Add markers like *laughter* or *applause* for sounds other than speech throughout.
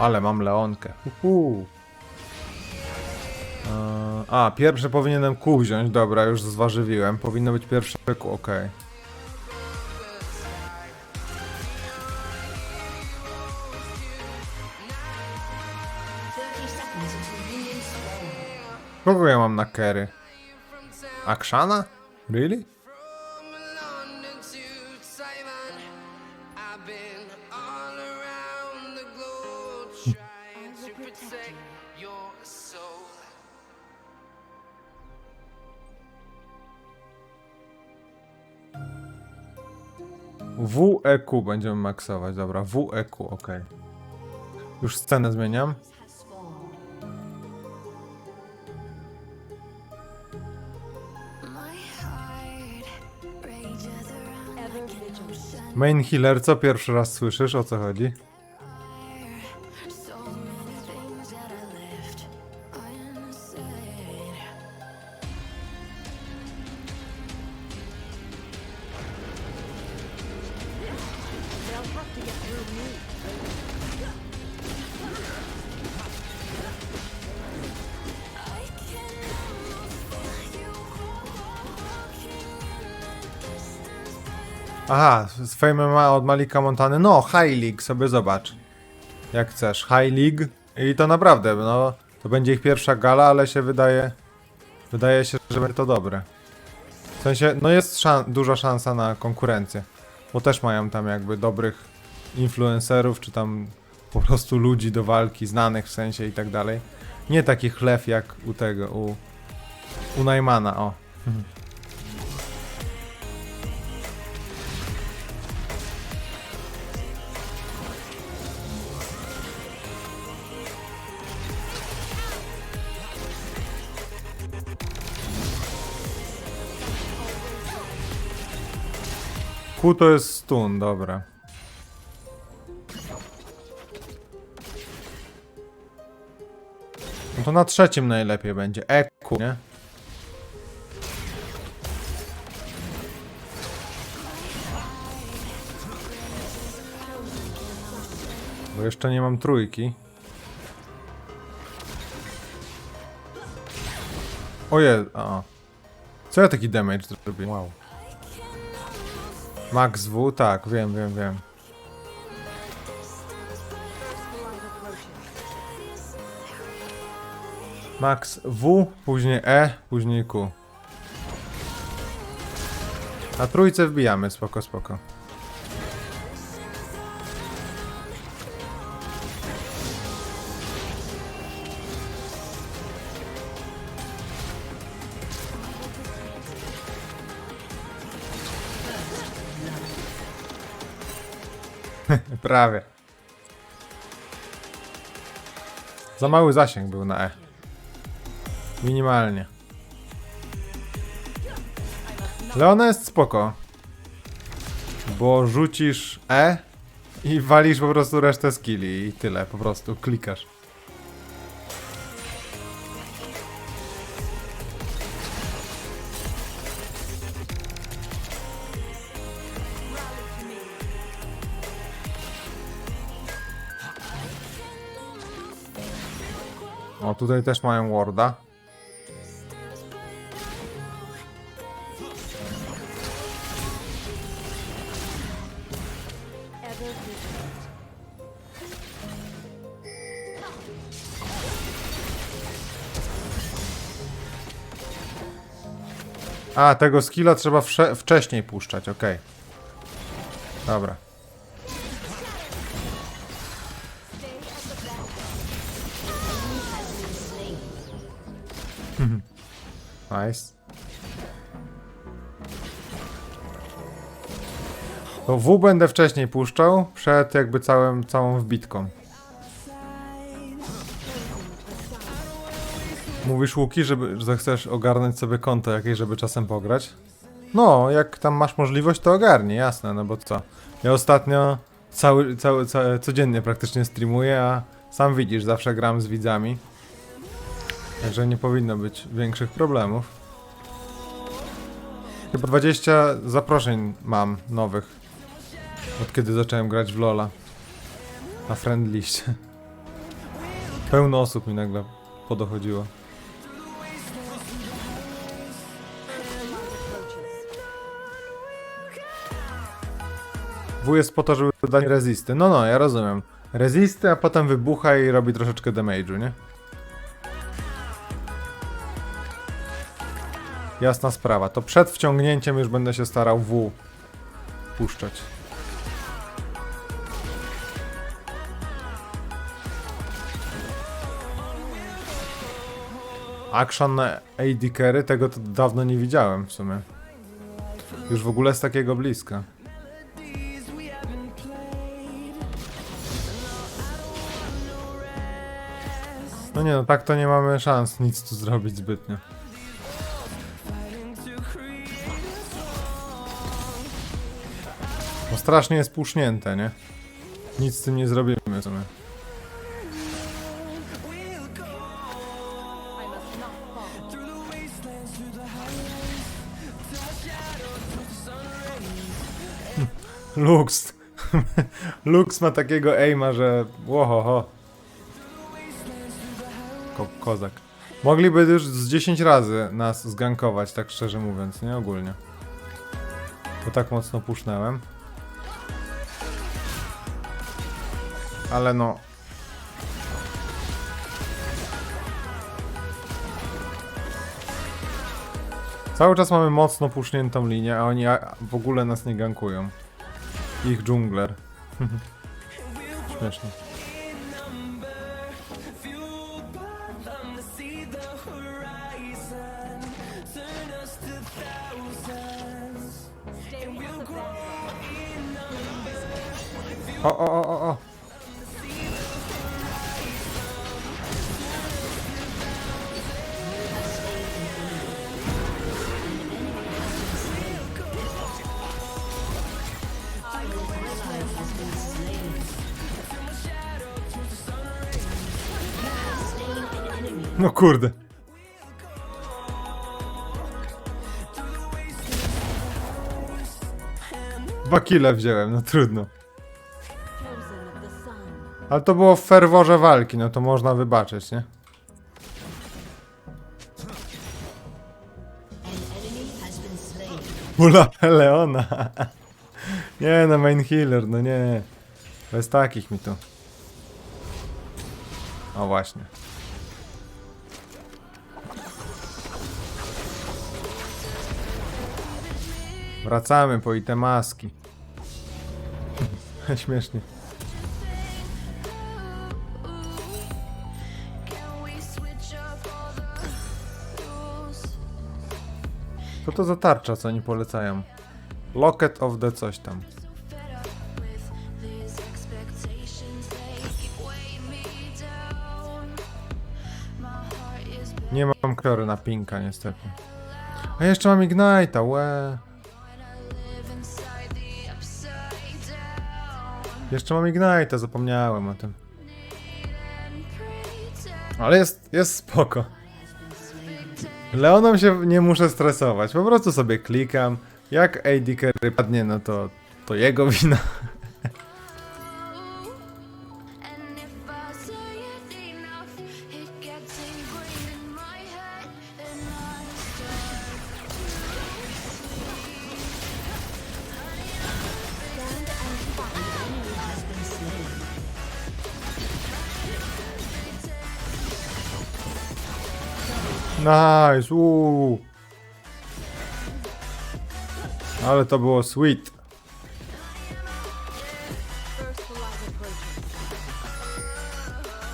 Ale mam Leonkę. Uhu. Eee, A, pierwsze powinienem kół wziąć, dobra, już zważywiłem. Powinno być pierwsze kół, okej. Kogo ja mam na carry? Akshana? Really? WEQ będziemy maksować, dobra, WEQ, ok. Już scenę zmieniam. Main healer, co pierwszy raz słyszysz, o co chodzi? Aha, z Fame ma od Malika Montany. No, High League, sobie zobacz. Jak chcesz, High League. I to naprawdę, no, to będzie ich pierwsza gala, ale się wydaje, wydaje się, że będzie to dobre. W sensie, no jest szan duża szansa na konkurencję. Bo też mają tam jakby dobrych influencerów, czy tam po prostu ludzi do walki, znanych w sensie i tak dalej. Nie taki chleb jak u tego, u, u Najmana, o. Q to jest stun, dobra. No to na trzecim najlepiej będzie. EQ, nie? Bo jeszcze nie mam trójki. Oje, a. Co ja taki damage zrobię? Wow. Max W, tak, wiem, wiem, wiem. Max W, później E, później Q. Na trójce wbijamy, spoko, spoko. Prawie. Za mały zasięg był na E. Minimalnie. Leona jest spoko. Bo rzucisz E i walisz po prostu resztę skilli i tyle, po prostu klikasz. Tutaj też mają warda. A, tego skilla trzeba wcześniej puszczać, okej. Dobra. Nice. To W będę wcześniej puszczał, przed jakby całym, całą wbitką. Mówisz Łuki, żeby, że chcesz ogarnąć sobie konto jakieś, żeby czasem pograć? No, jak tam masz możliwość, to ogarnij, jasne, no bo co? Ja ostatnio cały, cały, cały, codziennie praktycznie streamuję, a sam widzisz, zawsze gram z widzami. Także nie powinno być większych problemów. Chyba 20 zaproszeń mam nowych. Od kiedy zacząłem grać w Lola. Na friendliście. Pełno osób mi nagle podochodziło. W jest po to, żeby dać rezisty. No, no, ja rozumiem. Rezisty, a potem wybucha i robi troszeczkę damage'u, nie? Jasna sprawa. To przed wciągnięciem już będę się starał W puszczać. Action AD carry, tego to dawno nie widziałem w sumie. Już w ogóle z takiego bliska. No nie no, tak to nie mamy szans nic tu zrobić zbytnio. Strasznie jest pusznięte, nie? Nic z tym nie zrobimy w sumie. *laughs* Lux. *laughs* Lux ma takiego aima, że łohoho. Ko kozak. Mogliby już z 10 razy nas zgankować, tak szczerze mówiąc, nie ogólnie. Bo tak mocno pusznąłem. Ale no. Cały czas mamy mocno puszniętą linię, a oni w ogóle nas nie gankują. Ich dżungler. *laughs* Śmieszne. O, o, o, o, o. No kurde. Dwa kile wziąłem, no trudno. Ale to było w ferworze walki, no to można wybaczyć, nie? Ula Leona. Nie no, main healer, no nie. Bez takich mi tu. O właśnie. Wracamy po. *laughs* Śmiesznie. Up all the rules? Co to za tarcza, co oni polecają? Locket of the coś tam. Nie mam krory na pinka niestety. A jeszcze mam Ignite'a, łe. Jeszcze mam Ignite'a, zapomniałem o tym. Ale jest, jest spoko. Leonom się nie muszę stresować, po prostu sobie klikam. Jak AD carry padnie, no to, to jego wina. Nice, uuu. Ale to było sweet.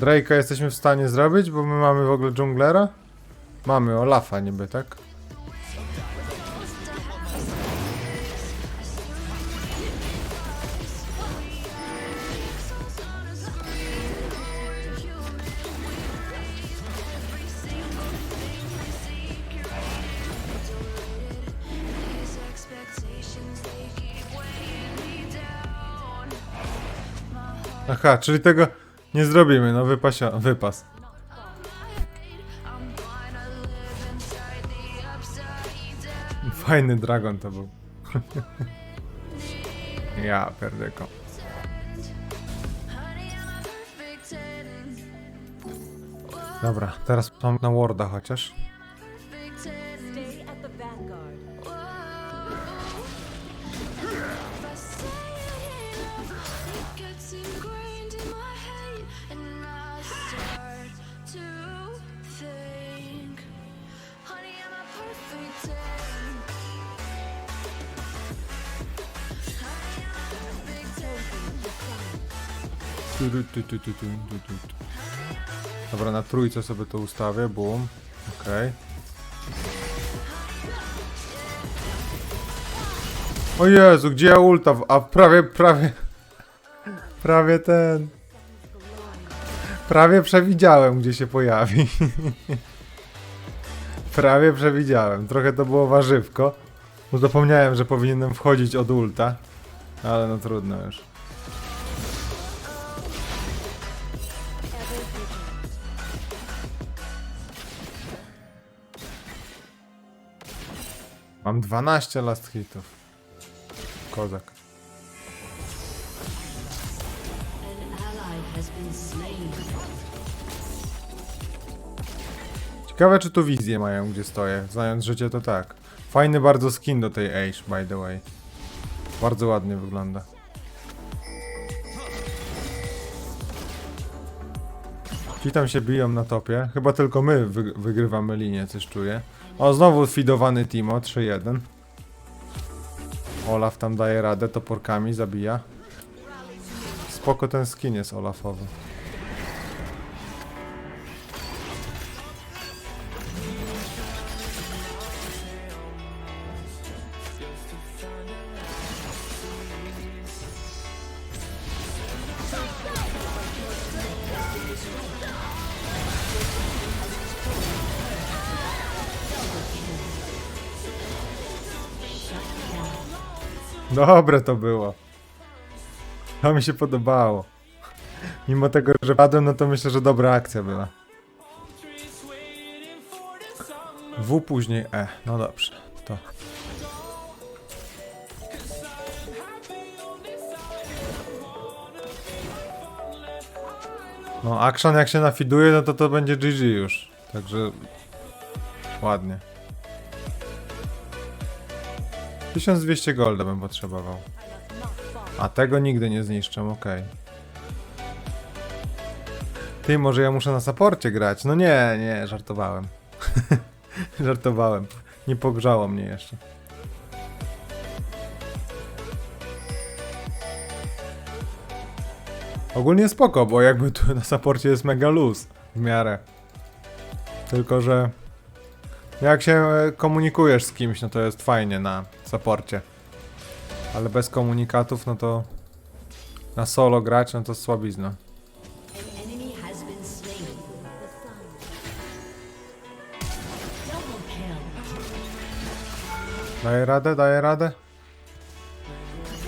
Drake'a jesteśmy w stanie zrobić, bo my mamy w ogóle dżunglera? Mamy Olafa niby, tak? Aha, czyli tego nie zrobimy, no wypasia, wypas. Fajny dragon to był. *laughs* ja perdeko. Dobra, teraz mam na Warda chociaż. Dobra, na trójce sobie to ustawię, boom. Okej. O Jezu, gdzie ja ulta? A prawie, prawie... Prawie ten... Prawie przewidziałem, gdzie się pojawi. *laughs* Prawie przewidziałem. Trochę to było warzywko. Zapomniałem, że powinienem wchodzić od ulta. Ale no trudno już. Mam 12 last hitów. Kozak. Ciekawe, czy tu wizje mają, gdzie stoję. Znając życie, to tak. Fajny bardzo skin do tej Age, by the way. Bardzo ładnie wygląda. Ci tam się biją na topie. Chyba tylko my wy wygrywamy linię, coś czuję. O, znowu fidowany Timo, 3-1. Olaf tam daje radę, toporkami zabija. Spoko ten skin jest Olafowy. Dobre to było. To mi się podobało. Mimo tego, że padłem, no to myślę, że dobra akcja była. W później E. No dobrze, to. No, action jak się nafiduje, no to to będzie GG już. Także ładnie. 1200 golda bym potrzebował. A tego nigdy nie zniszczę, okej. Ty, może ja muszę na saporcie grać? No nie, nie, żartowałem. *laughs* żartowałem. Nie pogrzało mnie jeszcze. Ogólnie spoko, bo jakby tu na saporcie jest mega luz w miarę. Tylko, że jak się komunikujesz z kimś, no to jest fajnie na saporcie. Ale bez komunikatów, no to na solo grać, no to słabizna. Daję radę, daję radę.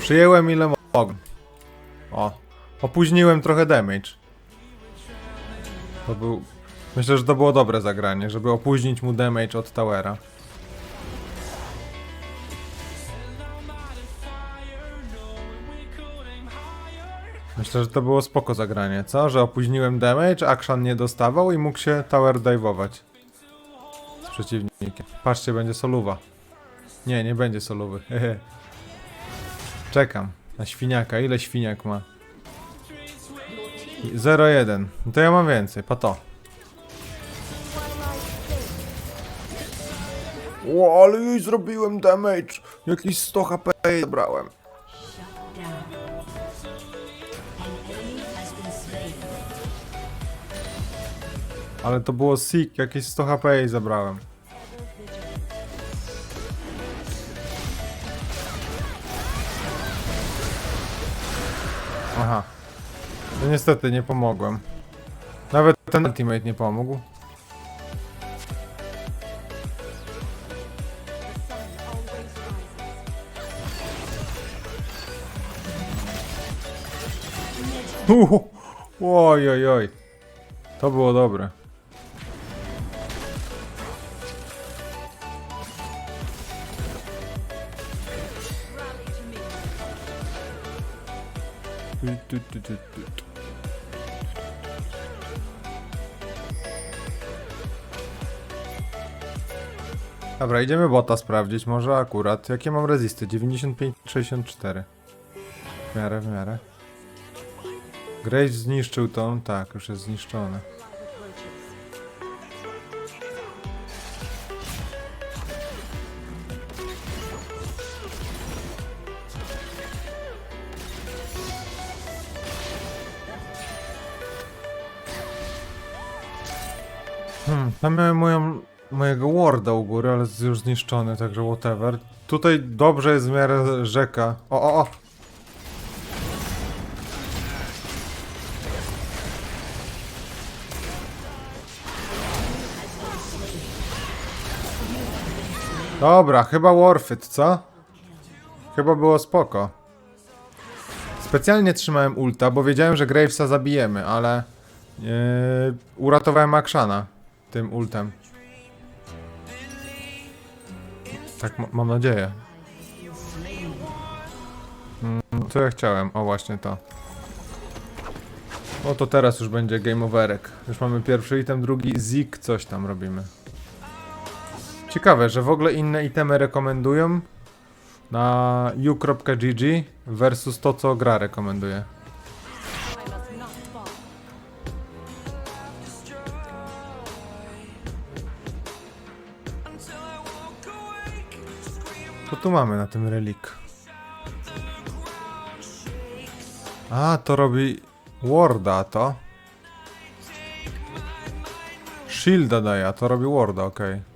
Przyjęłem ile mogłem. O, opóźniłem trochę damage. To był... Myślę, że to było dobre zagranie, żeby opóźnić mu damage od towera. Myślę, że to było spoko zagranie, co? Że opóźniłem damage, Akshan nie dostawał i mógł się tower dive'ować. Z przeciwnikiem. Patrzcie, będzie soluwa. Nie, nie będzie solowy. hehe. *laughs* Czekam na świniaka. Ile świniak ma? 0,1. No to ja mam więcej, pa to. O, ale jej zrobiłem damage. Jakiś 100 HP zabrałem. Ale to było sick, jakieś 100 HP jej zabrałem. Aha. No niestety nie pomogłem. Nawet ten ultimate nie pomógł. Uhu. Oj, oj, oj. To było dobre. tu. Dobra, idziemy bota sprawdzić, może akurat. Jakie mam rezisty? 95, 64. W miarę, w miarę. Grace zniszczył tą, tak, już jest zniszczone. Miałem moją, mojego warda u góry, ale jest już zniszczony, także whatever. Tutaj dobrze jest w miarę rzeka. O, o, o! Dobra, chyba Warfit, co? Chyba było spoko. Specjalnie trzymałem ulta, bo wiedziałem, że Gravesa zabijemy, ale yy, uratowałem Akshana tym ultem. Tak, ma- mam nadzieję. Mm, co ja chciałem? O, właśnie to. No to teraz już będzie game overek. Już mamy pierwszy item, drugi zik, coś tam robimy. Ciekawe, że w ogóle inne itemy rekomendują na u.gg versus to, co gra rekomenduje. Tu mamy na tym relik? A, to robi Warda to. Shielda daje, a to robi Warda, okej.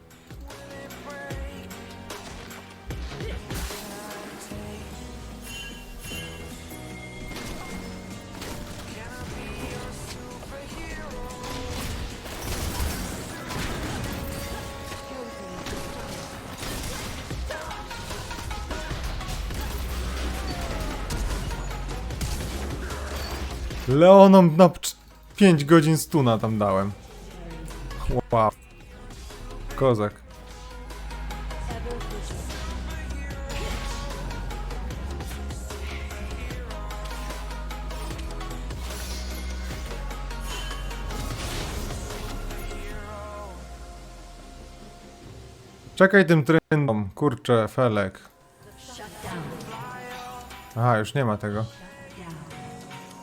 Leonom na 5 godzin stuna tam dałem. Wow. Kozak. Czekaj tym trendom, kurczę, Felek. Aha, już nie ma tego.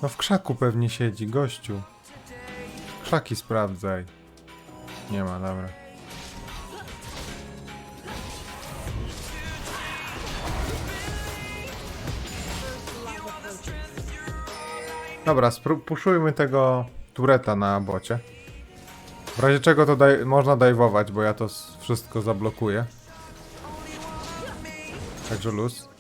No w krzaku pewnie siedzi, gościu. Krzaki sprawdzaj. Nie ma, dobra. Dobra, puszujmy tego tureta na bocie. W razie czego to daj- można dajwować, bo ja to wszystko zablokuję. Także luz.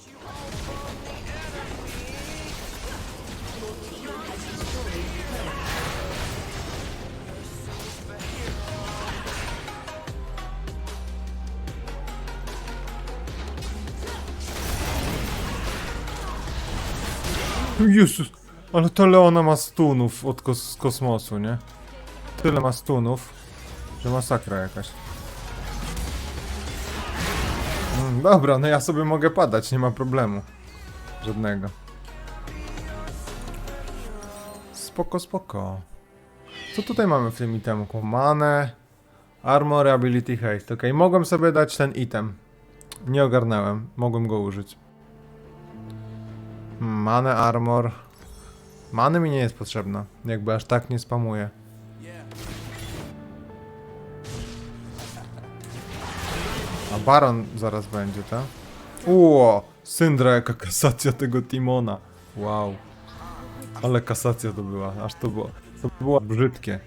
Jezus, ale to Leona ma stunów od kos z kosmosu, nie? Tyle ma stunów, że masakra jakaś. Mm, dobra, no ja sobie mogę padać, nie ma problemu. Żadnego. Spoko, spoko. Co tutaj mamy w tym itemku? Manę, Armor, Ability, Haste. Okej, mogłem sobie dać ten item. Nie ogarnąłem, mogłem go użyć. Manę, armor. Many mi nie jest potrzebna. Jakby aż tak nie spamuję. A Baron zaraz będzie, tak? Uo! Syndra jaka kasacja tego Timona. Wow. Ale kasacja to była, aż to było. To było brzydkie.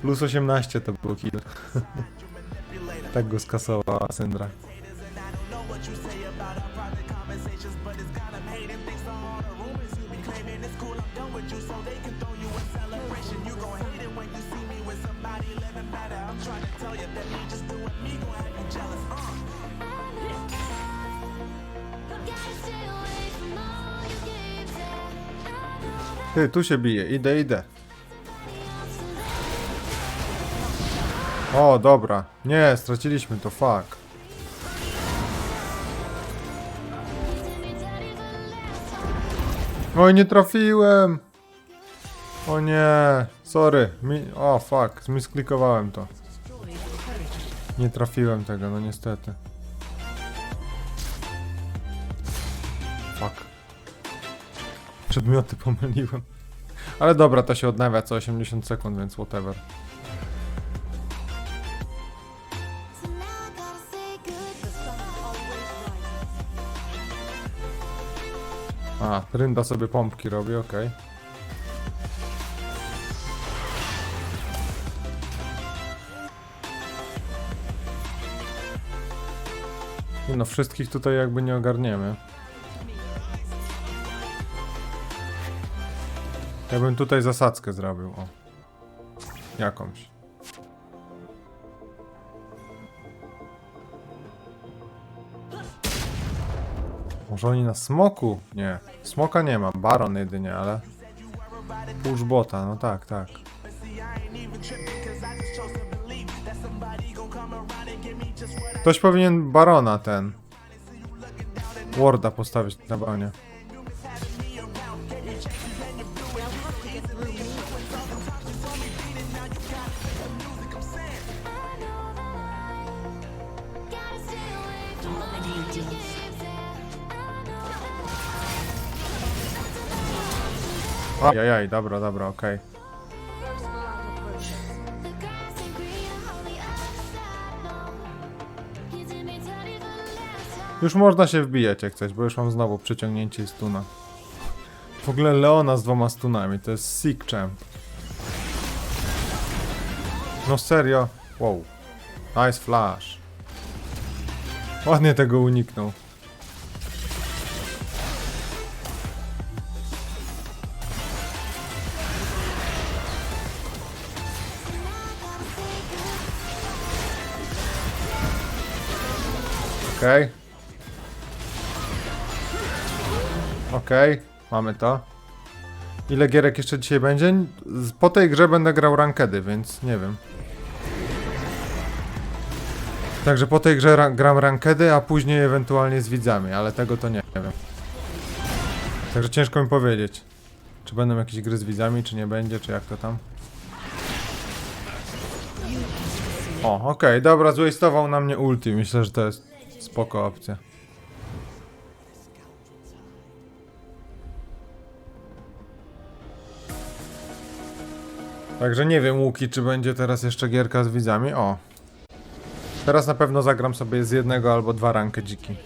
Plus 18 to było kill. *laughs* tak go skasowała Syndra. Ty, tu się bije, idę, idę. O, dobra. Nie, straciliśmy to, fuck. Oj, nie trafiłem! O nie, sorry. Mi... O, fuck, zmisklikowałem to. Nie trafiłem tego, no niestety. Fuck. Przedmioty pomyliłem. Ale dobra, to się odnawia co 80 sekund, więc whatever. A, Rynda sobie pompki robi, okej. Okay. No, wszystkich tutaj jakby nie ogarniemy. Ja bym tutaj zasadzkę zrobił, o. Jakąś. Może oni na smoku? Nie. Smoka nie ma, baron jedynie, ale... Push bota, no tak, tak. Ktoś powinien barona ten... Warda postawić na Dominating. Ajajaj, dobra, dobra, okej. the Już można się wbijać jak coś, bo już mam znowu przyciągnięcie i stuna. W ogóle Leona z dwoma stunami, to jest sick champ. No serio? Wow. Nice flash. Ładnie tego uniknął. Okej. Okej, mamy to. Ile gierek jeszcze dzisiaj będzie? Po tej grze będę grał rankedy, więc nie wiem. Także po tej grze ra gram rankedy, a później ewentualnie z widzami, ale tego to nie wiem. Także ciężko mi powiedzieć. Czy będą jakieś gry z widzami, czy nie będzie, czy jak to tam. O, okej, dobra, zwastował na mnie ulti. Myślę, że to jest spoko opcja. Także nie wiem, Łuki, czy będzie teraz jeszcze gierka z widzami. O. Teraz na pewno zagram sobie z jednego albo dwa rankę dziki.